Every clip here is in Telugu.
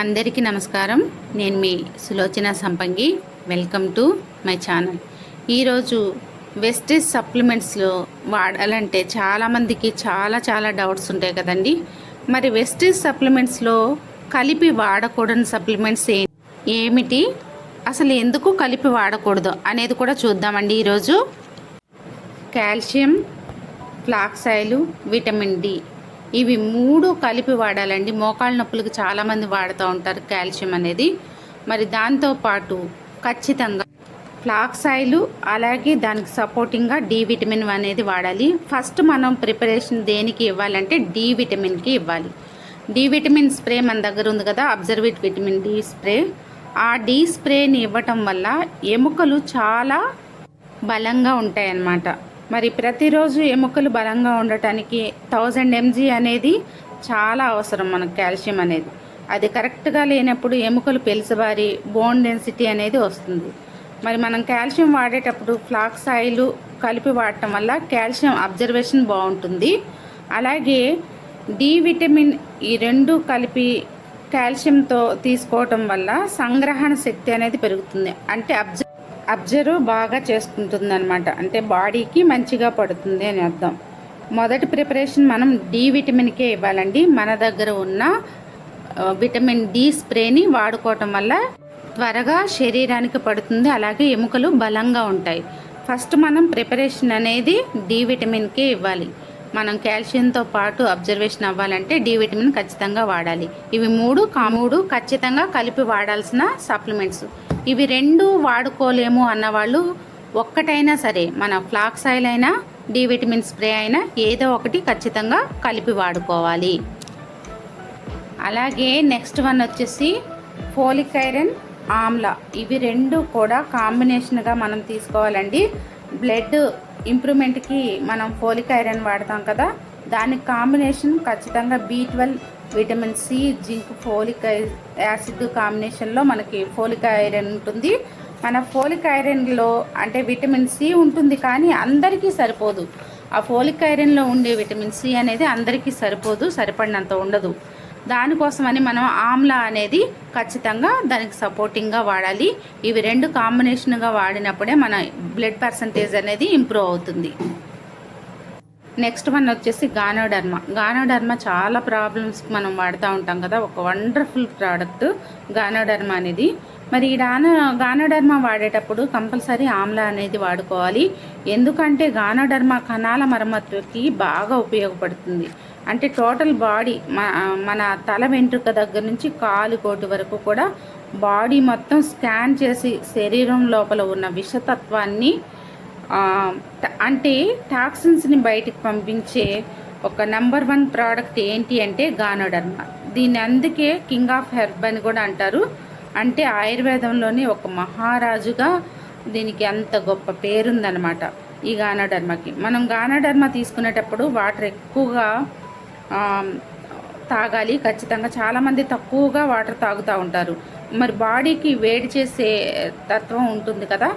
అందరికీ నమస్కారం. నేను మీ Sulochana Sampangi. Welcome to my channel ఈరోజు వెస్టేజ్ సప్లిమెంట్స్లో వాడాలంటే చాలామందికి చాలా చాలా డౌట్స్ ఉంటాయి కదండి. మరి వెస్టేజ్ సప్లిమెంట్స్లో కలిపి వాడకూడని సప్లిమెంట్స్ ఏ ఏమిటి? అసలు ఎందుకు కలిపి వాడకూడదు అనేది కూడా చూద్దామండి ఈరోజు. కాల్షియం ఫ్లాక్సాయిలు విటమిన్ డి ఇవి మూడు కలిపి వాడాలండి. మోకాళ్ళ నొప్పులకు చాలామంది వాడుతూ ఉంటారు కాల్షియం అనేది. మరి దాంతోపాటు ఖచ్చితంగా ఫ్లాక్స్ ఆయిల్ అలాగే దానికి సపోర్టింగ్గా డి విటమిన్ అనేది వాడాలి. ఫస్ట్ మనం ప్రిపరేషన్ దేనికి ఇవ్వాలంటే డి విటమిన్కి ఇవ్వాలి. డి విటమిన్ స్ప్రే మన దగ్గర ఉంది కదా అబ్జర్వేట్ విటమిన్ డి స్ప్రే. ఆ డి స్ప్రేని ఇవ్వటం వల్ల ఎముకలు చాలా బలంగా ఉంటాయన్నమాట. మరి ప్రతిరోజు ఎముకలు బలంగా ఉండటానికి థౌజండ్ ఎంజీ అనేది చాలా అవసరం మనకు కాల్షియం అనేది. అది కరెక్ట్గా లేనప్పుడు ఎముకలు పెలుసబారి బోన్ డెన్సిటీ అనేది వస్తుంది. మరి మనం కాల్షియం వాడేటప్పుడు ఫ్లాక్స్ ఆయిల్ కలిపి వాడటం వల్ల కాల్షియం అబ్జర్వేషన్ బాగుంటుంది. అలాగే డి విటమిన్ ఈ రెండు కలిపి కాల్షియంతో తీసుకోవటం వల్ల సంగ్రహణ శక్తి అనేది పెరుగుతుంది. అంటే అబ్జర్వ్ అబ్జర్వ్ బాగా చేసుకుంటుంది అనమాట అంటే బాడీకి మంచిగా పడుతుంది అని అర్థం. మొదటి ప్రిపరేషన్ మనం డి విటమిన్కే ఇవ్వాలండి. మన దగ్గర ఉన్న విటమిన్ డి స్ప్రేని వాడుకోవటం వల్ల త్వరగా శరీరానికి పడుతుంది. అలాగే ఎముకలు బలంగా ఉంటాయి. ఫస్ట్ మనం ప్రిపరేషన్ అనేది డి విటమిన్కే ఇవ్వాలి. మనం కాల్షియంతో పాటు అబ్జర్వేషన్ అవ్వాలంటే డి విటమిన్ ఖచ్చితంగా వాడాలి. ఇవి మూడు కామూడు ఖచ్చితంగా కలిపి వాడాల్సిన సప్లిమెంట్స్. ఇవి రెండు వాడుకోలేము అన్నవాళ్ళు ఒక్కటైనా సరే మన ఫ్లాక్స్ ఆయిల్ అయినా డి విటమిన్ స్ప్రే అయినా ఏదో ఒకటి ఖచ్చితంగా కలిపి వాడుకోవాలి. అలాగే నెక్స్ట్ వన్ వచ్చేసి ఫోలిక్ ఐరన్ ఆమ్లా. ఇవి రెండు కూడా కాంబినేషన్గా మనం తీసుకోవాలండి. బ్లడ్ ఇంప్రూవ్మెంట్కి మనం ఫోలిక్ ఐరన్ వాడతాం కదా దానికి కాంబినేషన్ ఖచ్చితంగా B twelve vitamin C zinc folic I- acid కాంబినేషన్లో మనకి ఫోలిక్ ఐరన్ ఉంటుంది. మన ఫోలిక్ ఐరన్లో అంటే విటమిన్ సి ఉంటుంది కానీ అందరికీ సరిపోదు. ఆ ఫోలిక్ ఐరన్లో ఉండే విటమిన్ సి అనేది అందరికీ సరిపోదు సరిపడినంత ఉండదు. దానికోసమని మనం ఆమ్లా అనేది ఖచ్చితంగా దానికి సపోర్టింగ్గా వాడాలి. ఇవి రెండు కాంబినేషన్గా వాడినప్పుడే మన బ్లడ్ పర్సంటేజ్ అనేది ఇంప్రూవ్ అవుతుంది. నెక్స్ట్ వన్ వచ్చేసి గానోడర్మా. గానోడర్మా చాలా ప్రాబ్లమ్స్కి మనం వాడుతూ ఉంటాం కదా. ఒక వండర్ఫుల్ ప్రోడక్ట్ గానోడర్మా అనేది. మరి ఈ డాన గానోడర్మా వాడేటప్పుడు కంపల్సరీ ఆమ్లా అనేది వాడుకోవాలి. ఎందుకంటే గానోడర్మా కణాల మరమ్మతుకి బాగా ఉపయోగపడుతుంది. అంటే టోటల్ బాడీ మన తల వెంట్రుక దగ్గర నుంచి కాలు కోటి వరకు కూడా బాడీ మొత్తం స్కాన్ చేసి శరీరం లోపల ఉన్న విషతత్వాన్ని అంటే టాక్సిన్స్ని బయటికి పంపించే ఒక నెంబర్ వన్ ప్రోడక్ట్ ఏంటి అంటే గానోడర్మా. దీన్ని అందుకే కింగ్ ఆఫ్ హెర్బ్ అని కూడా అంటారు. అంటే ఆయుర్వేదంలోనే ఒక మహారాజుగా దీనికి అంత గొప్ప పేరుందనమాట ఈ గానోడర్మాకి. మనం గానోడర్మా తీసుకునేటప్పుడు వాటర్ ఎక్కువగా తాగాలి. ఖచ్చితంగా చాలామంది తక్కువగా వాటర్ తాగుతూ ఉంటారు. మరి బాడీకి వేడి చేసే తత్వం ఉంటుంది కదా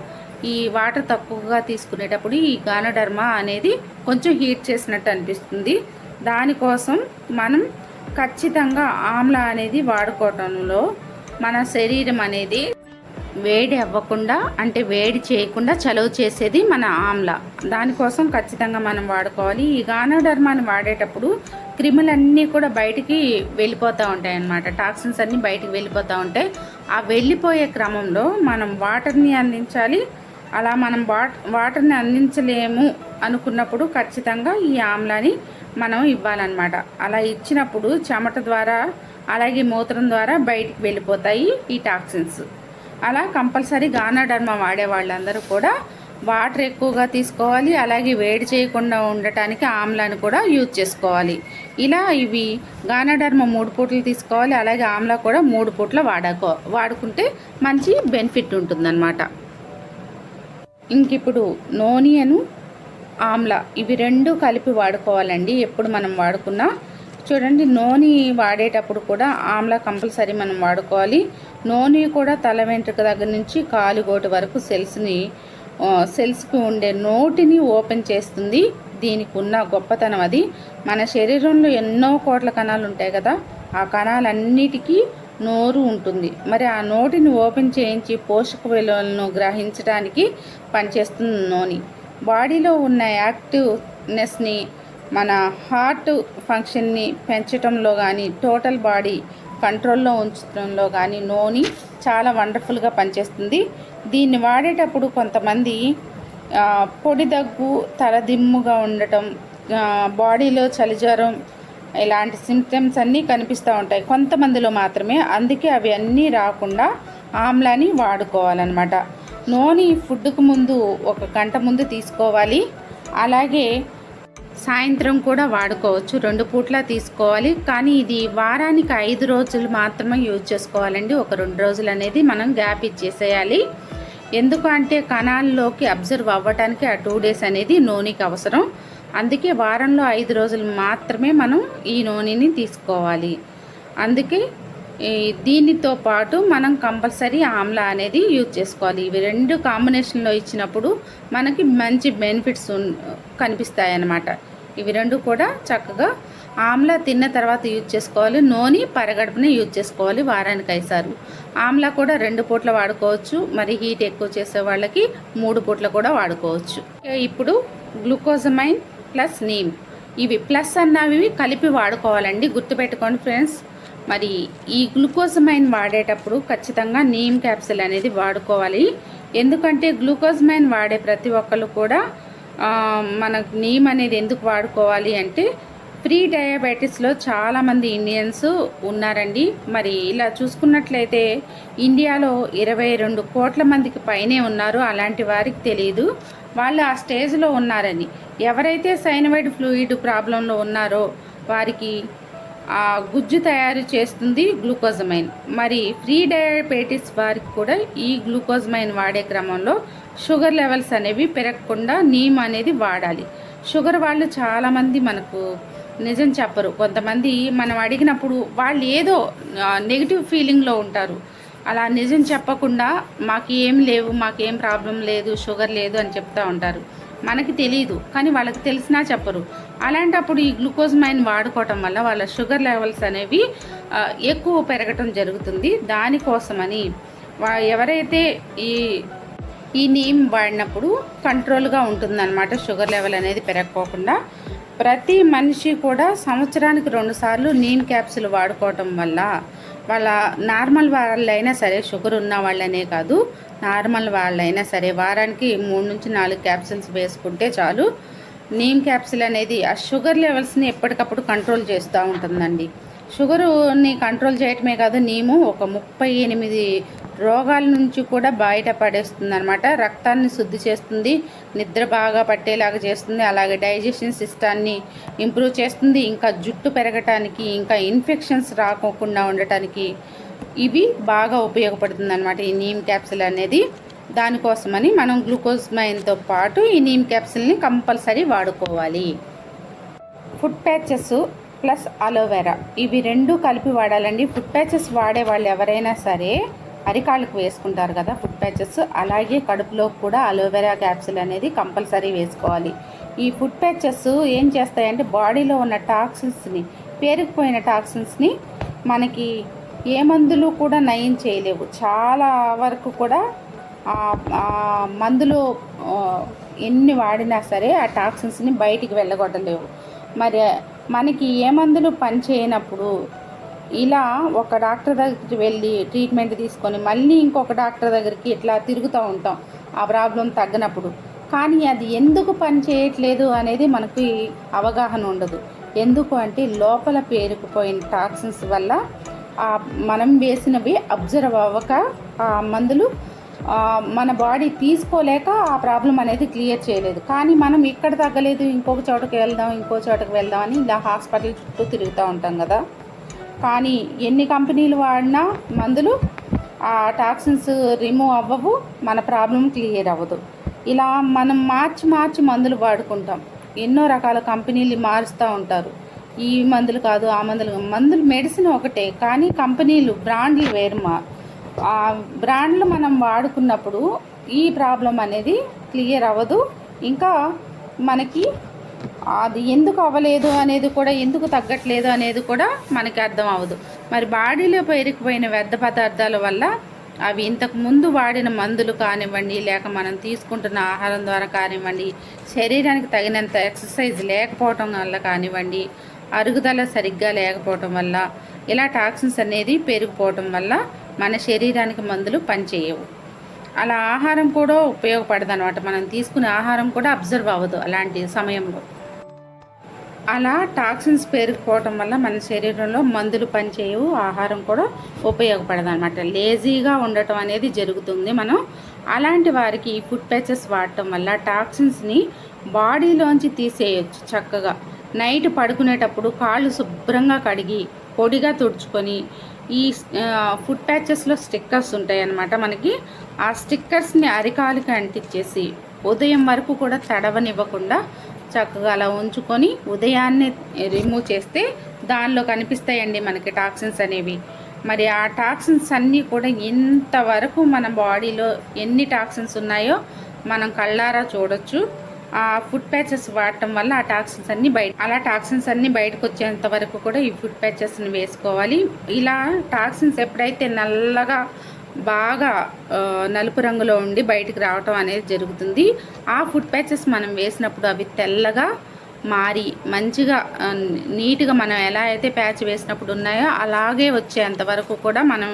ఈ వాటర్ తక్కువగా తీసుకునేటప్పుడు ఈ గానోడర్మా అనేది కొంచెం హీట్ చేసినట్టు అనిపిస్తుంది. దానికోసం మనం ఖచ్చితంగా ఆమ్లా అనేది వాడుకోవటంలో మన శరీరం అనేది వేడి అవ్వకుండా అంటే వేడి చేయకుండా చలువ చేసేది మన ఆమ్ల. దానికోసం ఖచ్చితంగా మనం వాడుకోవాలి. ఈ గానోడర్మాని వాడేటప్పుడు క్రిములన్నీ కూడా బయటికి వెళ్ళిపోతూ ఉంటాయి అన్నమాట టాక్సిన్స్ అన్నీ బయటికి వెళ్ళిపోతూ ఉంటాయి. ఆ వెళ్ళిపోయే క్రమంలో మనం వాటర్ని అందించాలి. అలా మనం వాట్ వాటర్ని అందించలేము అనుకున్నప్పుడు ఖచ్చితంగా ఈ ఆమ్లాని మనం ఇవ్వాలన్నమాట. అలా ఇచ్చినప్పుడు చెమట ద్వారా అలాగే మూత్రం ద్వారా బయటికి వెళ్ళిపోతాయి ఈ టాక్సిన్స్. అలా కంపల్సరీ గానాడర్మా వాడే వాళ్ళందరూ కూడా వాటర్ ఎక్కువగా తీసుకోవాలి అలాగే వేడి చేయకుండా ఉండటానికి ఆమ్లాని కూడా యూజ్ చేసుకోవాలి. ఇలా ఇవి గానాడర్మ మూడు పూటలు తీసుకోవాలి అలాగే ఆమ్లా కూడా మూడు పూట్ల వాడకో వాడుకుంటే మంచి బెనిఫిట్ ఉంటుందన్నమాట. ఇంక ఇప్పుడు నోనియను ఆమ్లా ఇవి రెండు కలిపి వాడుకోవాలండి. ఎప్పుడు మనం వాడుకున్నా చూడండి నూనె వాడేటప్పుడు కూడా ఆమ్లా కంపల్సరీ మనం వాడుకోవాలి. నూనె కూడా తల వెంట్రుక దగ్గర నుంచి కాలుగోటు వరకు సెల్స్ని సెల్స్కి ఉండే నోటిని ఓపెన్ చేస్తుంది. దీనికి ఉన్న గొప్పతనం అది. మన శరీరంలో ఎన్నో కోట్ల కణాలు ఉంటాయి కదా ఆ కణాలన్నిటికీ నోరు ఉంటుంది. మరి ఆ నోటిని ఓపెన్ చేయించి పోషక విలువలను గ్రహించడానికి పనిచేస్తుంది నోని బాడీలో ఉన్న యాక్టివ్నెస్ని మన హార్ట్ ఫంక్షన్ని పెంచడంలో కానీ టోటల్ బాడీ కంట్రోల్లో ఉంచడంలో కానీ నోని చాలా వండర్ఫుల్గా పనిచేస్తుంది. దీన్ని వాడేటప్పుడు కొంతమంది పొడి దగ్గు తలదిమ్ముగా ఉండటం బాడీలో చలిజ్వరం ఇలాంటి సిమ్టమ్స్ అన్నీ కనిపిస్తూ ఉంటాయి కొంతమందిలో మాత్రమే. అందుకే అవి అన్నీ రాకుండా ఆమ్లాని వాడుకోవాలన్నమాట. నూనె ఫుడ్కు ముందు ఒక గంట ముందు తీసుకోవాలి. అలాగే సాయంత్రం కూడా వాడుకోవచ్చు. రెండు పూట్ల తీసుకోవాలి. కానీ ఇది వారానికి ఐదు రోజులు మాత్రమే యూజ్ చేసుకోవాలండి. ఒక రెండు రోజులు అనేది మనం గ్యాప్ ఇచ్చేసేయాలి. ఎందుకంటే కణాల్లోకి అబ్జర్వ్ అవ్వటానికి ఆ టూ డేస్ అనేది నూనెకి అవసరం. అందుకే వారంలో ఐదు రోజులు మాత్రమే మనం ఈ నూనెని తీసుకోవాలి. అందుకే దీనితో పాటు మనం కంపల్సరీ ఆమ్లా అనేది యూజ్ చేసుకోవాలి. ఇవి రెండు కాంబినేషన్లో ఇచ్చినప్పుడు మనకి మంచి బెనిఫిట్స్ కనిపిస్తాయి అన్నమాట ఇవి రెండు కూడా చక్కగా ఆమ్లా తిన్న తర్వాత యూజ్ చేసుకోవాలి. నూనె పరగడుపునే యూజ్ చేసుకోవాలి వారానికి ఐసారు ఆమ్లా కూడా రెండు పూట్ల వాడుకోవచ్చు. మరి హీట్ ఎక్కువ చేసే వాళ్ళకి మూడు పూట్ల కూడా వాడుకోవచ్చు. ఇప్పుడు గ్లూకోజమైన్ ప్లస్ నీమ్. ఇవి ప్లస్ అన్నవి కలిపి వాడుకోవాలండి. గుర్తుపెట్టుకోండి ఫ్రెండ్స్. మరి ఈ గ్లూకోజమైన్ వాడేటప్పుడు ఖచ్చితంగా నీమ్ క్యాప్సిల్ అనేది వాడుకోవాలి. ఎందుకంటే గ్లూకోజమైన్ వాడే ప్రతి ఒక్కరు కూడా మన మనకు నీమ్ అనేది ఎందుకు వాడుకోవాలి అంటే ప్రీ డయాబెటీస్లో చాలామంది ఇండియన్స్ ఉన్నారండి. మరి ఇలా చూసుకున్నట్లయితే ఇండియాలో ఇరవై రెండు కోట్ల మందికి పైనే ఉన్నారు అలాంటి వారికి తెలియదు వాళ్ళు ఆ స్టేజ్లో ఉన్నారని. ఎవరైతే సైనవైడ్ ఫ్లూయిడ్ ప్రాబ్లంలో ఉన్నారో వారికి గుజ్జు తయారు చేస్తుంది గ్లూకోజమైన్. మరి ఫ్రీ డయాబెటీస్ వారికి కూడా ఈ గ్లూకోజమైన్ వాడే క్రమంలో షుగర్ లెవెల్స్ అనేవి పెరగకుండా నీమ్ అనేది వాడాలి. షుగర్ వాళ్ళు చాలామంది మనకు నిజం చెప్పరు. కొంతమంది మనం అడిగినప్పుడు వాళ్ళు ఏదో నెగిటివ్ ఫీలింగ్లో ఉంటారు. అలా నిజం చెప్పకుండా మాకు ఏం లేవు మాకేం ప్రాబ్లం లేదు షుగర్ లేదు అని చెప్తూ ఉంటారు. మనకి తెలియదు కానీ వాళ్ళకి తెలిసినా చెప్పరు. అలాంటప్పుడు ఈ గ్లూకోజ్ మైన్ వాడుకోవటం వల్ల వాళ్ళ షుగర్ లెవెల్స్ అనేవి ఎక్కువ పెరగటం జరుగుతుంది. దానికోసమని వా ఎవరైతే ఈ ఈ నీమ్ వాడినప్పుడు కంట్రోల్గా ఉంటుందన్నమాట షుగర్ లెవెల్ అనేది పెరగకోకుండా ప్రతి మనిషి కూడా సంవత్సరానికి రెండుసార్లు నీమ్ క్యాప్సుల్ వాడుకోవటం వల్ల వాళ్ళ నార్మల్ వాళ్ళైనా సరే షుగర్ ఉన్న వాళ్ళనే కాదు నార్మల్ వాళ్ళైనా సరే వారానికి మూడు నుంచి నాలుగు క్యాప్సిల్స్ వేసుకుంటే చాలు. నీమ్ క్యాప్సిల్ అనేది ఆ షుగర్ లెవెల్స్ని ఎప్పటికప్పుడు కంట్రోల్ చేస్తూ ఉంటుందండి. షుగరుని కంట్రోల్ చేయటమే కాదు నీము ఒక ముప్పై ఎనిమిది రోగాల నుంచి కూడా బయట పడేస్తుంది అనమాట రక్తాన్ని శుద్ధి చేస్తుంది నిద్ర బాగా పట్టేలాగా చేస్తుంది అలాగే డైజెషన్ సిస్టాన్ని ఇంప్రూవ్ చేస్తుంది ఇంకా జుట్టు పెరగటానికి ఇంకా ఇన్ఫెక్షన్స్ రాకోకుండా ఉండటానికి ఇవి బాగా ఉపయోగపడుతుంది అనమాట ఈ నీమ్ క్యాప్సిల్ అనేది. దానికోసమని మనం గ్లూకోజ్ మైన్తో పాటు ఈ నీమ్ క్యాప్సిల్ని కంపల్సరీ వాడుకోవాలి. Food patches plus aloe vera. ఇవి రెండు కలిపి వాడాలండి. ఫుడ్ ప్యాచెస్ వాడే వాళ్ళు ఎవరైనా సరే అరికాళ్ళకు వేసుకుంటారు కదా ఫుడ్ ప్యాచెస్. అలాగే కడుపులో కూడా అలోవెరా క్యాప్సిల్ అనేది కంపల్సరీ వేసుకోవాలి. ఈ ఫుడ్ ప్యాచెస్ ఏం చేస్తాయంటే బాడీలో ఉన్న టాక్సిన్స్ని పేరుకుపోయిన టాక్సిన్స్ని మనకి ఏ మందులు కూడా నయం చేయలేవు. చాలా వరకు కూడా మందులు ఎన్ని వాడినా సరే ఆ టాక్సిన్స్ని బయటికి వెళ్ళగొట్టలేవు. మరి మనకి ఏ మందులు పని చేయనప్పుడు ఇలా ఒక డాక్టర్ దగ్గరికి వెళ్ళి ట్రీట్మెంట్ తీసుకొని మళ్ళీ ఇంకొక డాక్టర్ దగ్గరికి ఇట్లా తిరుగుతూ ఉంటాం ఆ ప్రాబ్లం తగ్గినప్పుడు. కానీ అది ఎందుకు పని చేయట్లేదు అనేది మనకి అవగాహన ఉండదు. ఎందుకు అంటే లోపల పేరుకుపోయిన టాక్సిన్స్ వల్ల మనం వేసినవి అబ్జర్వ్ అవ్వక ఆ మందులు మన బాడీ తీసుకోలేక ఆ ప్రాబ్లం అనేది క్లియర్ చేయలేదు. కానీ మనం ఇక్కడ తగ్గలేదు ఇంకొక చోటకి వెళ్దాం ఇంకో చోటకి వెళ్దాం అని ఇలా హాస్పిటల్ చుట్టూ తిరుగుతూ ఉంటాం కదా. కానీ ఎన్ని కంపెనీలు వాడినా మందులు ఆ టాక్సిన్స్ రిమూవ్ అవ్వవు మన ప్రాబ్లం క్లియర్ అవ్వదు. ఇలా మనం మార్చి మార్చి మందులు వాడుకుంటాం. ఎన్నో రకాల కంపెనీలు మారుస్తూ ఉంటారు. ఈ మందులు కాదు ఆ మందులు మందులు మెడిసిన్ ఒకటే కానీ కంపెనీలు బ్రాండ్లు వేరు మా బ్రాండ్లు మనం వాడుకున్నప్పుడు ఈ ప్రాబ్లం అనేది క్లియర్ అవ్వదు. ఇంకా మనకి అది ఎందుకు అవ్వలేదు అనేది కూడా ఎందుకు తగ్గట్లేదు అనేది కూడా మనకి అర్థం అవ్వదు. మరి బాడీలో పేరుకుపోయిన వ్యర్థ పదార్థాల వల్ల అవి ఇంతకు ముందు వాడిన మందులు కానివ్వండి లేక మనం తీసుకుంటున్న ఆహారం ద్వారా కానివ్వండి శరీరానికి తగినంత ఎక్సర్సైజ్ లేకపోవటం వల్ల కానివ్వండి అరుగుదల సరిగ్గా లేకపోవటం వల్ల ఇలా టాక్సిన్స్ అనేది పెరిగిపోవటం వల్ల మన శరీరానికి మందులు పనిచేయవు. అలా ఆహారం కూడా ఉపయోగపడదు అనమాట మనం తీసుకునే ఆహారం కూడా అబ్జర్వ్ అవ్వదు అలాంటి సమయంలో. అలా టాక్సిన్స్ పేరుకుపోవటం వల్ల మన శరీరంలో మందులు పనిచేయవు ఆహారం కూడా ఉపయోగపడదు అనమాట లేజీగా ఉండటం అనేది జరుగుతుంది మనం. అలాంటి వారికి ఈ ఫుడ్ ప్యాచెస్ వాడటం వల్ల టాక్సిన్స్ని బాడీలోంచి తీసేయచ్చు చక్కగా. నైట్ పడుకునేటప్పుడు కాళ్ళు శుభ్రంగా కడిగి పొడిగా తుడుచుకొని ఈ ఫుడ్ ప్యాచెస్లో స్టిక్కర్స్ ఉంటాయి అన్నమాట మనకి ఆ స్టిక్కర్స్ని అరికాలికి అంటించేసి ఉదయం వరకు కూడా తడవనివ్వకుండా చక్కగా అలా ఉంచుకొని ఉదయాన్నే రిమూవ్ చేస్తే దానిలో కనిపిస్తాయండి మనకి టాక్సిన్స్ అనేవి. మరి ఆ టాక్సిన్స్ అన్నీ కూడా ఇంతవరకు మన బాడీలో ఎన్ని టాక్సిన్స్ ఉన్నాయో మనం కళ్ళారా చూడొచ్చు. ఆ ఫుడ్ ప్యాచెస్ వాడటం వల్ల ఆ టాక్సిన్స్ అన్నీ బయట అలా టాక్సిన్స్ అన్నీ బయటకు వచ్చేంత వరకు కూడా ఈ ఫుడ్ ప్యాచెస్ని వేసుకోవాలి. ఇలా టాక్సిన్స్ ఎప్పుడైతే నల్లగా బాగా నలుపు రంగులో ఉండి బయటకు రావటం అనేది జరుగుతుంది. ఆ ఫుడ్ ప్యాచెస్ మనం వేసినప్పుడు అవి తెల్లగా మారి మంచిగా నీట్గా మనం ఎలా అయితే ప్యాచ్ వేసినప్పుడు ఉన్నాయో అలాగే వచ్చేంత వరకు కూడా మనం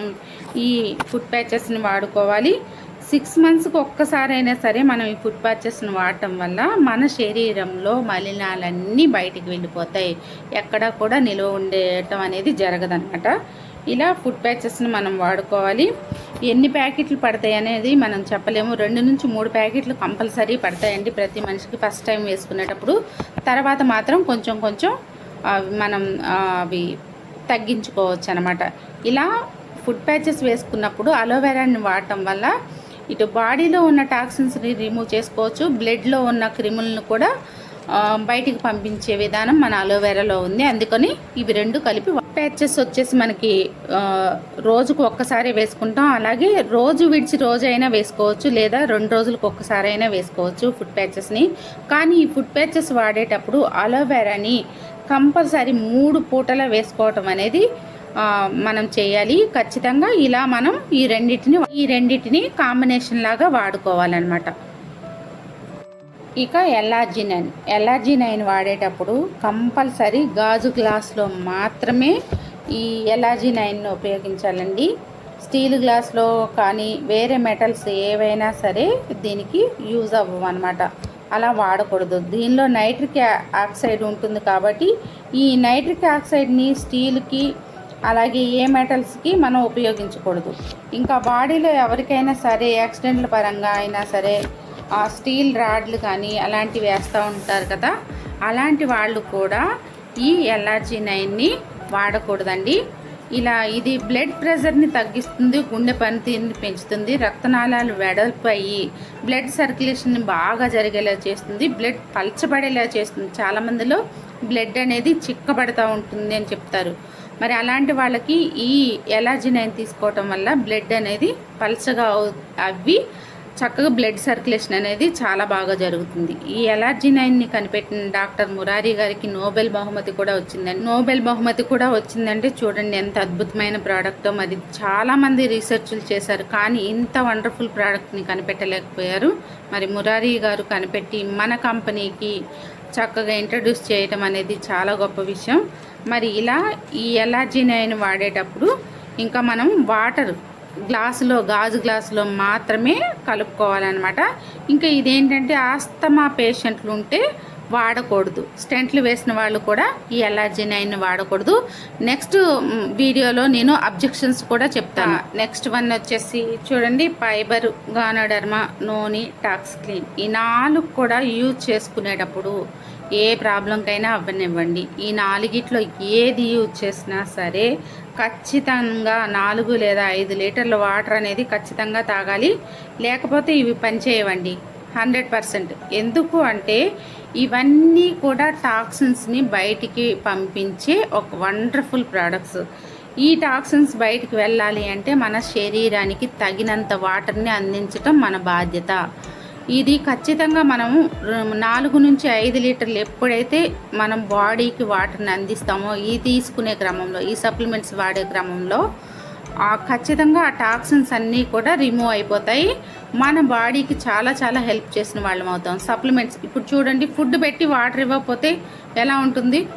ఈ ఫుడ్ ప్యాచెస్ని వాడుకోవాలి. సిక్స్ మంత్స్కి ఒక్కసారైనా సరే మనం ఈ ఫుడ్ ప్యాచెస్ని వాడటం వల్ల మన శరీరంలో మలినాలన్నీ బయటికి వెళ్ళిపోతాయి. ఎక్కడ కూడా నిలువ ఉండటం అనేది జరగదనమాట ఇలా ఫుడ్ ప్యాచెస్ని మనం వాడుకోవాలి. ఎన్ని ప్యాకెట్లు పడతాయి అనేది మనం చెప్పలేము. రెండు నుంచి మూడు ప్యాకెట్లు కంపల్సరీ పడతాయండి ప్రతి మనిషికి ఫస్ట్ టైం వేసుకునేటప్పుడు. తర్వాత మాత్రం కొంచెం కొంచెం మనం అవి తగ్గించుకోవచ్చు అనమాట ఇలా ఫుడ్ ప్యాచెస్ వేసుకున్నప్పుడు అలోవెరాని వాడటం వల్ల ఇటు బాడీలో ఉన్న టాక్సిన్స్ని రిమూవ్ చేసుకోవచ్చు బ్లడ్లో ఉన్న క్రిములను కూడా బయటికి పంపించే విధానం మన అలోవెరాలో ఉంది. అందుకని ఇవి రెండు కలిపి ప్యాచెస్ వచ్చేసి మనకి రోజుకు ఒక్కసారి వేసుకుంటాం. అలాగే రోజు విడిచి రోజు అయినా వేసుకోవచ్చు లేదా రెండు రోజులకు ఒక్కసారి అయినా వేసుకోవచ్చు ఫుడ్ ప్యాచెస్ని కానీ ఈ ఫుడ్ ప్యాచెస్ వాడేటప్పుడు అలోవెరాని కంపల్సరీ మూడు పూటలా వేసుకోవటం అనేది మనం చేయాలి. ఖచ్చితంగా ఇలా మనం ఈ రెండింటిని ఈ రెండింటిని కాంబినేషన్ లాగా వాడుకోవాలన్నమాట. ఇక L R G nine allergy nine వాడేటప్పుడు కంపల్సరీ గాజు గ్లాస్లో మాత్రమే ఈ ఎల్ఆర్జీ నైన్ను ఉపయోగించాలండి. స్టీల్ గ్లాస్లో కానీ వేరే మెటల్స్ ఏవైనా సరే దీనికి యూజ్ అవ్వవు అనమాట అలా వాడకూడదు. దీనిలో నైట్రిక్ ఆక్సైడ్ ఉంటుంది కాబట్టి ఈ నైట్రిక్ ఆక్సైడ్ని స్టీల్కి అలాగే ఏ మెటల్స్కి మనం ఉపయోగించకూడదు. ఇంకా బాడీలో ఎవరికైనా సరే యాక్సిడెంట్ల పరంగా అయినా సరే ఆ స్టీల్ రాడ్లు కానీ అలాంటివి వేస్తూ ఉంటారు కదా అలాంటి వాళ్ళు కూడా ఈ ఎల్ఆర్జీ నైన్ని వాడకూడదండి. ఇలా ఇది బ్లడ్ ప్రెషర్ని తగ్గిస్తుంది గుండె పనితీరుని పెంచుతుంది రక్తనాళాలు వెడల్పు అయ్యి బ్లడ్ సర్క్యులేషన్ బాగా జరిగేలా చేస్తుంది బ్లడ్ పలచబడేలా చేస్తుంది. చాలామందిలో బ్లడ్ అనేది చిక్కబడతా ఉంటుంది అని చెప్తారు. మరి అలాంటి వాళ్ళకి ఈ ఎలర్జీ నైన్ తీసుకోవటం వల్ల బ్లడ్ అనేది పలచగా అవి చక్కగా బ్లడ్ సర్క్యులేషన్ అనేది చాలా బాగా జరుగుతుంది. ఈ ఎలర్జీ నైన్ని కనిపెట్టిన డాక్టర్ మురారి గారికి నోబెల్ బహుమతి కూడా వచ్చిందండి. నోబెల్ బహుమతి కూడా వచ్చిందంటే చూడండి ఎంత అద్భుతమైన ప్రోడక్ట్ మరి చాలామంది రీసెర్చ్లు చేశారు. కానీ ఇంత వండర్ఫుల్ ప్రోడక్ట్ని కనిపెట్టలేకపోయారు. మరి మురారి గారు కనిపెట్టి మన కంపెనీకి చక్కగా ఇంట్రడ్యూస్ చేయటం అనేది చాలా గొప్ప విషయం. మరి ఇలా ఈ ఎలర్జీ నైన్ వాడేటప్పుడు ఇంకా మనం వాటర్ గ్లాసులో గాజు గ్లాసులో మాత్రమే కలుపుకోవాలన్నమాట. ఇంకా ఇదేంటంటే ఆస్తమా పేషెంట్లు ఉంటే వాడకూడదు. స్టెంట్లు వేసిన వాళ్ళు కూడా ఈ ఎలర్జీ నైన్ వాడకూడదు. నెక్స్ట్ వీడియోలో నేను అబ్జెక్షన్స్ కూడా చెప్తాను. నెక్స్ట్ వన్ వచ్చేసి చూడండి fibre ganoderma noni tox clean ఈ నాలుగు కూడా యూజ్ చేసుకునేటప్పుడు ఏ ప్రాబ్లంకైనా అవ్వనివ్వండి. ఈ నాలుగిట్లో ఏది యూజ్ చేసినా సరే ఖచ్చితంగా నాలుగు లేదా ఐదు లీటర్ల వాటర్ అనేది ఖచ్చితంగా తాగాలి. లేకపోతే ఇవి పనిచేయవండి హండ్రెడ్ పర్సెంట్. ఎందుకు అంటే ఇవన్నీ కూడా టాక్సిన్స్ని బయటికి పంపించే ఒక వండర్ఫుల్ ప్రోడక్ట్స్. ఈ టాక్సిన్స్ బయటికి వెళ్ళాలి అంటే మన శరీరానికి తగినంత వాటర్ని అందించటం మన బాధ్యత. ఇది ఖచ్చితంగా మనము నాలుగు నుంచి ఐదు లీటర్లు ఎప్పుడైతే మనం బాడీకి వాటర్ని అందిస్తామో ఈ తీసుకునే క్రమంలో ఈ సప్లిమెంట్స్ వాడే క్రమంలో ఆ ఖచ్చితంగా ఆ టాక్సిన్స్ అన్నీ కూడా రిమూవ్ అయిపోతాయి. మన బాడీకి చాలా చాలా హెల్ప్ చేసిన వాళ్ళం అవుతాం. సప్లిమెంట్స్ ఇప్పుడు చూడండి ఫుడ్ పెట్టి వాటర్ ఇవ్వకపోతే ఎలా ఉంటుంది?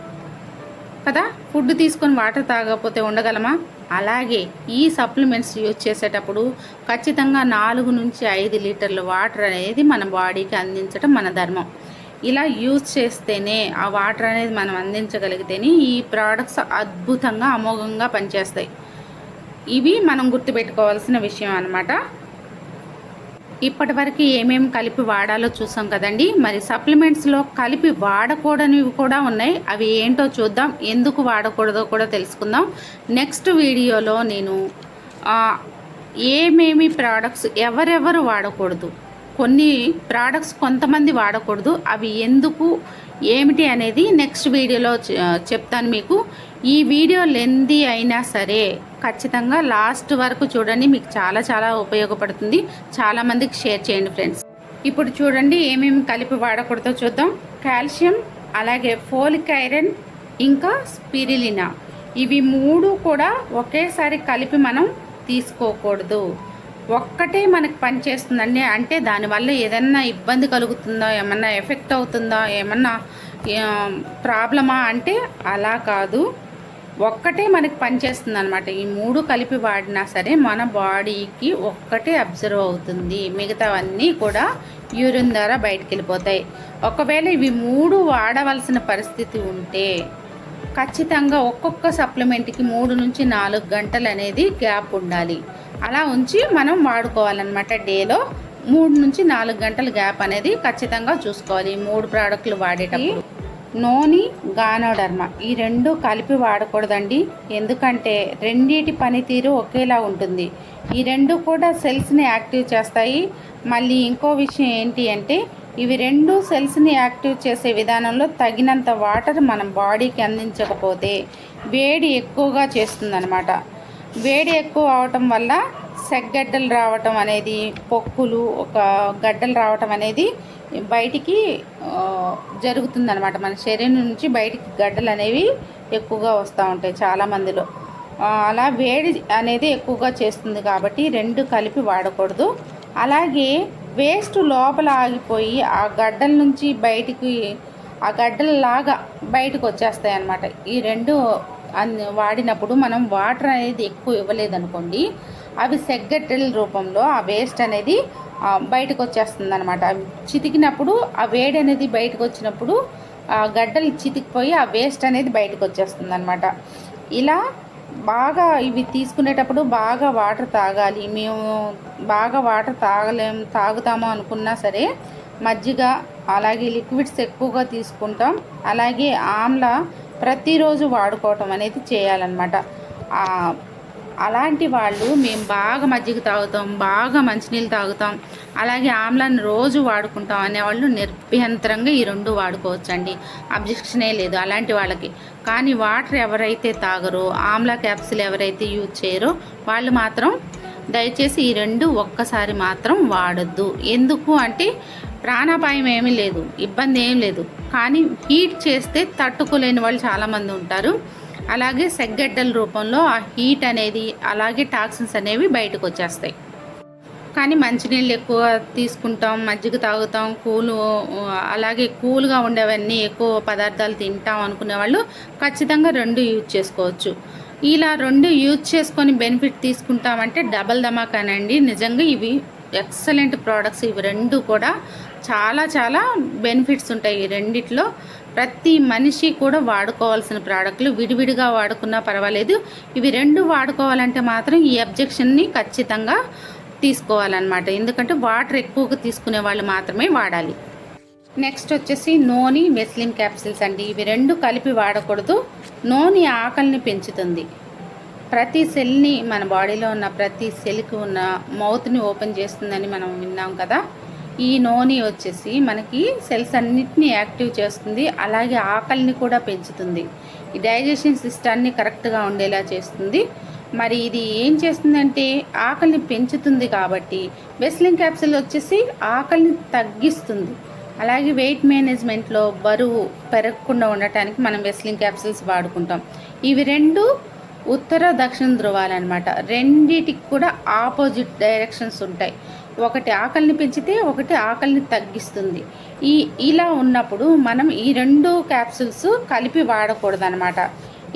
కదా? ఫుడ్ తీసుకొని వాటర్ తాగకపోతే ఉండగలమా? అలాగే ఈ సప్లిమెంట్స్ యూజ్ చేసేటప్పుడు ఖచ్చితంగా నాలుగు నుంచి ఐదు లీటర్ల వాటర్ అనేది మన బాడీకి అందించడం మన ధర్మం. ఇలా యూజ్ చేస్తేనే ఆ వాటర్ అనేది మనం అందించగలిగితేనే ఈ ప్రోడక్ట్స్ అద్భుతంగా అమోఘంగా పనిచేస్తాయి. ఇవి మనం గుర్తుపెట్టుకోవాల్సిన విషయం అనమాట ఇప్పటివరకు ఏమేమి కలిపి వాడాలో చూసాం కదండి. మరి సప్లిమెంట్స్లో కలిపి వాడకూడనివి కూడా ఉన్నాయి. అవి ఏంటో చూద్దాం. ఎందుకు వాడకూడదో కూడా తెలుసుకుందాం. నెక్స్ట్ వీడియోలో నేను ఏమేమి ప్రోడక్ట్స్ ఎవరెవరు వాడకూడదు. కొన్ని ప్రోడక్ట్స్ కొంతమంది వాడకూడదు. అవి ఎందుకు ఏమిటి అనేది నెక్స్ట్ వీడియోలో చెప్తాను మీకు. ఈ వీడియో లెంది అయినా సరే ఖచ్చితంగా లాస్ట్ వరకు చూడండి. మీకు చాలా చాలా ఉపయోగపడుతుంది. చాలామందికి షేర్ చేయండి ఫ్రెండ్స్. ఇప్పుడు చూడండి ఏమేమి కలిపి వాడకూడదో చూద్దాం. కాల్షియం అలాగే ఫోలిక్ ఐరన్ ఇంకా స్పిరిలినా. ఇవి మూడు కూడా ఒకేసారి కలిపి మనం తీసుకోకూడదు. ఒక్కటే మనకు పనిచేస్తుందండి. అంటే దానివల్ల ఏదన్నా ఇబ్బంది కలుగుతుందా? ఏమన్నా ఎఫెక్ట్ అవుతుందా? ఏమన్నా ప్రాబ్లమా? అంటే అలా కాదు. ఒక్కటే మనకి పనిచేస్తుంది అనమాట ఈ మూడు కలిపి వాడినా సరే మన బాడీకి ఒక్కటే అబ్జర్వ్ అవుతుంది. మిగతావన్నీ కూడా యూరిన్ ద్వారా బయటికి వెళ్ళిపోతాయి ఒకవేళ ఇవి మూడు వాడవలసిన పరిస్థితి ఉంటే ఖచ్చితంగా ఒక్కొక్క సప్లిమెంట్కి మూడు నుంచి నాలుగు గంటలు అనేది గ్యాప్ ఉండాలి. అలా ఉంచి మనం వాడుకోవాలన్నమాట. డేలో మూడు నుంచి నాలుగు గంటల గ్యాప్ అనేది ఖచ్చితంగా చూసుకోవాలి. ఈ మూడు ప్రోడక్ట్లు వాడేటప్పుడు. నోని గానోడర్మ. ఈ రెండు కలిపి వాడకూడదండి. ఎందుకంటే రెండిటి పనితీరు ఒకేలా ఉంటుంది. ఈ రెండు కూడా సెల్స్ని యాక్టివ్ చేస్తాయి. మళ్ళీ ఇంకో విషయం ఏంటి అంటే ఇవి రెండు సెల్స్ని యాక్టివ్ చేసే విధానంలో తగినంత వాటర్ మనం బాడీకి అందించకపోతే వేడి ఎక్కువగా చేస్తుందన్నమాట. వేడి ఎక్కువ అవటం వల్ల సెగ్గడ్డలు రావటం అనేది పొక్కులు ఒక గడ్డలు రావటం అనేది బయటికి జరుగుతుందనమాట మన శరీరం నుంచి బయటికి గడ్డలు అనేవి ఎక్కువగా వస్తూ ఉంటాయి చాలా మందిలో. అలా వేడి అనేది ఎక్కువగా చేస్తుంది కాబట్టి రెండు కలిపి వాడకూడదు. అలాగే వేస్ట్ లోపల ఆగిపోయి ఆ గడ్డల నుంచి బయటికి ఆ గడ్డలలాగా బయటకు వచ్చేస్తాయి అన్నమాట ఈ రెండు అన్- వాడినప్పుడు మనం వాటర్ అనేది ఎక్కువ ఇవ్వలేదనుకోండి అవి సెగ్గట్టెల రూపంలో ఆ వేస్ట్ అనేది బయటకు వచ్చేస్తుంది అనమాట అవి చితికినప్పుడు ఆ వేడి అనేది బయటకు వచ్చినప్పుడు ఆ గడ్డలు చితికిపోయి ఆ వేస్ట్ అనేది బయటకు వచ్చేస్తుంది అనమాట ఇలా బాగా ఇవి తీసుకునేటప్పుడు బాగా వాటర్ తాగాలి. మేము బాగా వాటర్ తాగలేం తాగుతాము అనుకున్నా సరే మజ్జిగ అలాగే లిక్విడ్స్ ఎక్కువగా తీసుకుంటాం. అలాగే ఆమ్ల ప్రతిరోజు వాడుకోవటం అనేది చేయాలన్నమాట. అలాంటి వాళ్ళు మేము బాగా మజ్జిగ తాగుతాం బాగా మంచినీళ్ళు తాగుతాం. అలాగే ఆమ్లాన్ని రోజు వాడుకుంటాం అనేవాళ్ళు నిర్భ్యంతరంగా ఈ రెండు వాడుకోవచ్చండి. అబ్జెక్షనే లేదు అలాంటి వాళ్ళకి. కానీ వాటర్ ఎవరైతే తాగరో ఆమ్లా క్యాప్సిల్ ఎవరైతే యూజ్ చేయరో వాళ్ళు మాత్రం దయచేసి ఈ రెండు ఒక్కసారి మాత్రం వాడొద్దు. ఎందుకు అంటే ప్రాణాపాయం ఏమీ లేదు ఇబ్బంది ఏం లేదు. కానీ హీట్ చేస్తే తట్టుకోలేని వాళ్ళు చాలామంది ఉంటారు. అలాగే సెగ్గడ్డల రూపంలో ఆ హీట్ అనేది అలాగే టాక్సిన్స్ అనేవి బయటకు వచ్చేస్తాయి. కానీ మంచినీళ్ళు ఎక్కువ తీసుకుంటాం మజ్జిగ తాగుతాం కూలు అలాగే కూల్గా ఉండేవన్నీ ఎక్కువ పదార్థాలు తింటాం అనుకునే వాళ్ళు ఖచ్చితంగా రెండు యూజ్ చేసుకోవచ్చు. ఇలా రెండు యూజ్ చేసుకొని బెనిఫిట్ తీసుకుంటామంటే డబల్ ధమాకానండి. నిజంగా ఇవి ఎక్సలెంట్ ప్రోడక్ట్స్. ఇవి రెండు కూడా చాలా చాలా బెనిఫిట్స్ ఉంటాయి ఈ రెండిట్లో. ప్రతి మనిషి కూడా వాడుకోవాల్సిన ప్రోడక్ట్లు విడివిడిగా వాడుకున్నా పర్వాలేదు. ఇవి రెండు వాడుకోవాలంటే మాత్రం ఈ అబ్జెక్షన్ని ఖచ్చితంగా తీసుకోవాలన్నమాట. ఎందుకంటే వాటర్ ఎక్కువగా తీసుకునే వాళ్ళు మాత్రమే వాడాలి. నెక్స్ట్ వచ్చేసి నోని మెస్లిన్ క్యాప్సిల్స్ అండి. ఇవి రెండు కలిపి వాడకూడదు. నోని ఆకలిని పెంచుతుంది. ప్రతి సెల్ని మన బాడీలో ఉన్న ప్రతి సెల్కి ఉన్న మౌత్ని ఓపెన్ చేస్తుందని మనం విన్నాం కదా. ఈ నోని వచ్చేసి మనకి సెల్స్ అన్నిటిని యాక్టివ్ చేస్తుంది అలాగే ఆకలిని కూడా పెంచుతుంది. ఈ డైజెషన్ సిస్టాన్ని కరెక్ట్గా ఉండేలా చేస్తుంది. మరి ఇది ఏం చేస్తుందంటే ఆకలిని పెంచుతుంది కాబట్టి వెస్లింగ్ క్యాప్సిల్ వచ్చేసి ఆకలిని తగ్గిస్తుంది. అలాగే వెయిట్ మేనేజ్మెంట్లో బరువు పెరగకుండా ఉండటానికి మనం వెస్లింగ్ క్యాప్సిల్స్ వాడుకుంటాం. ఇవి రెండు ఉత్తర దక్షిణ ధృవాలు అనమాట రెండిటికి కూడా ఆపోజిట్ డైరెక్షన్స్ ఉంటాయి. ఒకటి ఆకలిని పెంచితే ఒకటి ఆకలిని తగ్గిస్తుంది. ఈ ఇలా ఉన్నప్పుడు మనం ఈ రెండు క్యాప్సూల్స్ కలిపి వాడకూడదు అనమాట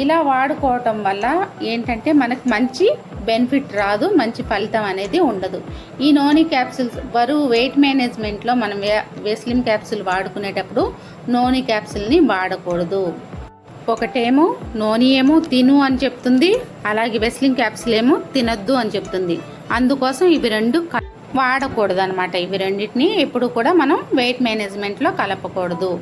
ఇలా వాడుకోవటం వల్ల ఏంటంటే మనకు మంచి బెనిఫిట్ రాదు మంచి ఫలితం అనేది ఉండదు. ఈ నోని క్యాప్సూల్స్ బరువు వెయిట్ మేనేజ్మెంట్లో మనం వెస్లిమ్ క్యాప్సూల్ వాడుకునేటప్పుడు నోని క్యాప్సూల్ని వాడకూడదు. ఒకటేమో నోని ఏమో తిను అని చెప్తుంది అలాగే వెస్లింగ్ క్యాప్సిల్ ఏమో తినద్దు అని చెప్తుంది. అందుకోసం ఇవి రెండు వాడకూడదు అనమాట ఇవి రెండింటిని. ఎప్పుడు కూడా మనం వెయిట్ మేనేజ్మెంట్లో కలపకూడదు.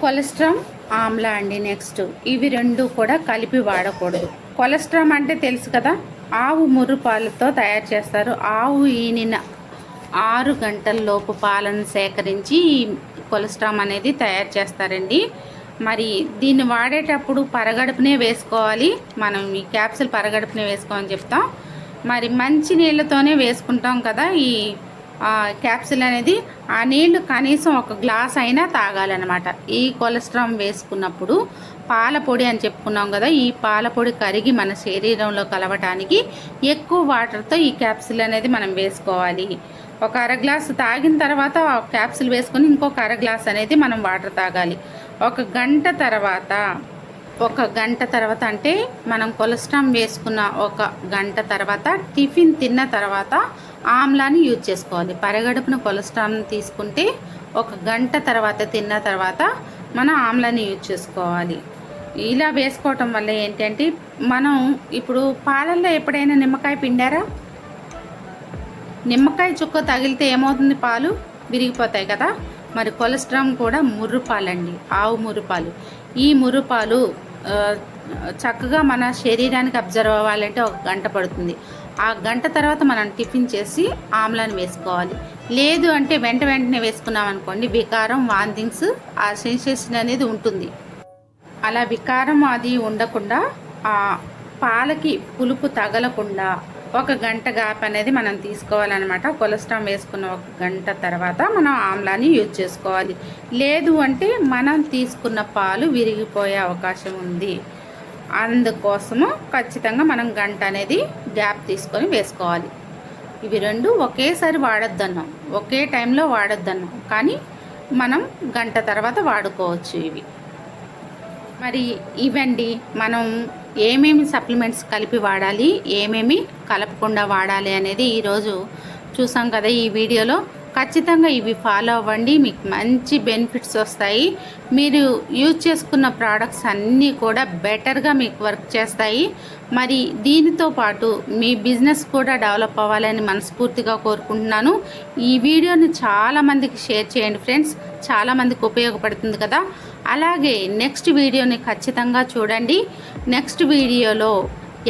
కొలెస్ట్రామ్ ఆమ్లా అండి నెక్స్ట్. ఇవి రెండు కూడా కలిపి వాడకూడదు. కొలెస్ట్రామ్ అంటే తెలుసు కదా ఆవు ముర్రు పాలతో తయారు చేస్తారు. ఆవు ఈనిన ఆరు గంటల లోపు పాలను సేకరించి ఈ కొలెస్ట్రామ్ అనేది తయారు చేస్తారండి. మరి దీన్ని వాడేటప్పుడు పరగడుపునే వేసుకోవాలి. మనం ఈ క్యాప్సిల్ పరగడుపునే వేసుకోమని చెప్తాం. మరి మంచి నీళ్ళతోనే వేసుకుంటాం కదా ఈ క్యాప్సిల్ అనేది. ఆ నీళ్ళు కనీసం ఒక గ్లాస్ అయినా తాగాలన్నమాట. ఈ కొలెస్ట్రామ్ వేసుకున్నప్పుడు పాల పొడి అని చెప్పుకున్నాం కదా ఈ పాల పొడి కరిగి మన శరీరంలో కలవటానికి ఎక్కువ వాటర్తో ఈ క్యాప్సిల్ అనేది మనం వేసుకోవాలి. ఒక అర గ్లాస్ తాగిన తర్వాత క్యాప్సిల్ వేసుకొని ఇంకొక అర గ్లాస్ అనేది మనం వాటర్ తాగాలి. ఒక గంట తర్వాత ఒక గంట తర్వాత అంటే మనం కొలెస్ట్రామ్ వేసుకున్న ఒక గంట తర్వాత టిఫిన్ తిన్న తర్వాత ఆమ్లాని యూజ్ చేసుకోవాలి. పరగడుపున కొలెస్ట్రామ్ తీసుకుంటే ఒక గంట తర్వాత తిన్న తర్వాత మనం ఆమ్లాని యూజ్ చేసుకోవాలి. ఇలా వేసుకోవటం వల్ల ఏంటంటే మనం ఇప్పుడు పాలల్లో ఎప్పుడైనా నిమ్మకాయ పిండారా? నిమ్మకాయ చుక్క తగిలితే ఏమవుతుంది? పాలు విరిగిపోతాయి కదా. మరి కొలెస్ట్రామ్ కూడా ముర్రుపాలండి ఆవు మురుపాలు ఈ ముర్రుపాలు చక్కగా మన శరీరానికి అబ్జర్వ్ అవ్వాలంటే ఒక గంట పడుతుంది. ఆ గంట తర్వాత మనం టిఫిన్ చేసి ఆమ్లాన్ని వేసుకోవాలి. లేదు అంటే వెంట వెంటనే వేసుకున్నాం అనుకోండి వికారం వాంతింగ్స్ ఆ సెన్సేషన్ అనేది ఉంటుంది. అలా వికారం అది ఉండకుండా ఆ పాలకి పులుపు తగలకుండా ఒక గంట గ్యాప్ అనేది మనం తీసుకోవాలన్నమాట. కొలెస్ట్రామ్ వేసుకున్న ఒక గంట తర్వాత మనం ఆమ్లాన్ని యూజ్ చేసుకోవాలి. లేదు అంటే మనం తీసుకున్న పాలు విరిగిపోయే అవకాశం ఉంది. అందుకోసము ఖచ్చితంగా మనం గంట అనేది గ్యాప్ తీసుకొని వేసుకోవాలి. ఇవి రెండు ఒకేసారి వాడొద్దన్నాం. ఒకే టైంలో వాడొద్దన్నాం. కానీ మనం గంట తర్వాత వాడుకోవచ్చు ఇవి. మరి ఇవండి. మనం ఏమేమి సప్లిమెంట్స్ కలిపి వాడాలి? ఏమేమి కలపకుండా వాడాలి అనేది ఈరోజు చూసాం కదా ఈ వీడియోలో. ఖచ్చితంగా ఇవి ఫాలో అవ్వండి. మీకు మంచి బెనిఫిట్స్ వస్తాయి. మీరు యూజ్ చేసుకున్న ప్రోడక్ట్స్ అన్నీ కూడా బెటర్గా మీకు వర్క్ చేస్తాయి. మరి దీనితో పాటు మీ బిజినెస్ కూడా డెవలప్ అవ్వాలని మనస్ఫూర్తిగా కోరుకుంటున్నాను. ఈ వీడియోని చాలామందికి షేర్ చేయండి ఫ్రెండ్స్. చాలామందికి ఉపయోగపడుతుంది కదా. అలాగే నెక్స్ట్ వీడియోని ఖచ్చితంగా చూడండి. నెక్స్ట్ వీడియోలో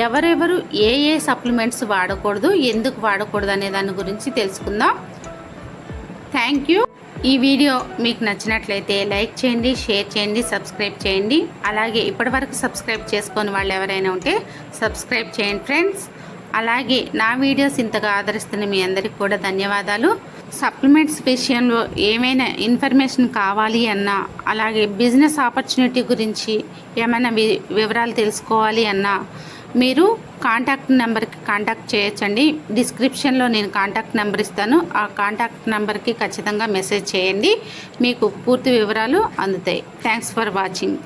ఎవరెవరు ఏ ఏ సప్లిమెంట్స్ వాడకూడదు ఎందుకు వాడకూడదు అనే దాని గురించి తెలుసుకుందాం. Thank you. ఈ వీడియో మీకు నచ్చినట్లయితే లైక్ చేయండి షేర్ చేయండి సబ్స్క్రైబ్ చేయండి. అలాగే ఇప్పటివరకు సబ్స్క్రైబ్ చేసుకొని వాళ్ళు ఎవరైనా ఉంటే సబ్స్క్రైబ్ చేయండి ఫ్రెండ్స్. అలాగే నా వీడియోస్ ఇంతగా ఆదరిస్తున్న మీ అందరికీ కూడా ధన్యవాదాలు. సప్లిమెంట్స్ విషయంలో ఏమైనా ఇన్ఫర్మేషన్ కావాలి అన్నా అలాగే బిజినెస్ ఆపర్చునిటీ గురించి ఏమైనా వివరాలు తెలుసుకోవాలి అన్నా మీరు కాంటాక్ట్ నెంబర్కి కాంటాక్ట్ చేయొచ్చండి. డిస్క్రిప్షన్లో నేను కాంటాక్ట్ నెంబర్ ఇస్తాను. ఆ కాంటాక్ట్ నెంబర్కి ఖచ్చితంగా మెసేజ్ చేయండి. మీకు పూర్తి వివరాలు అందుతాయి. Thanks for watching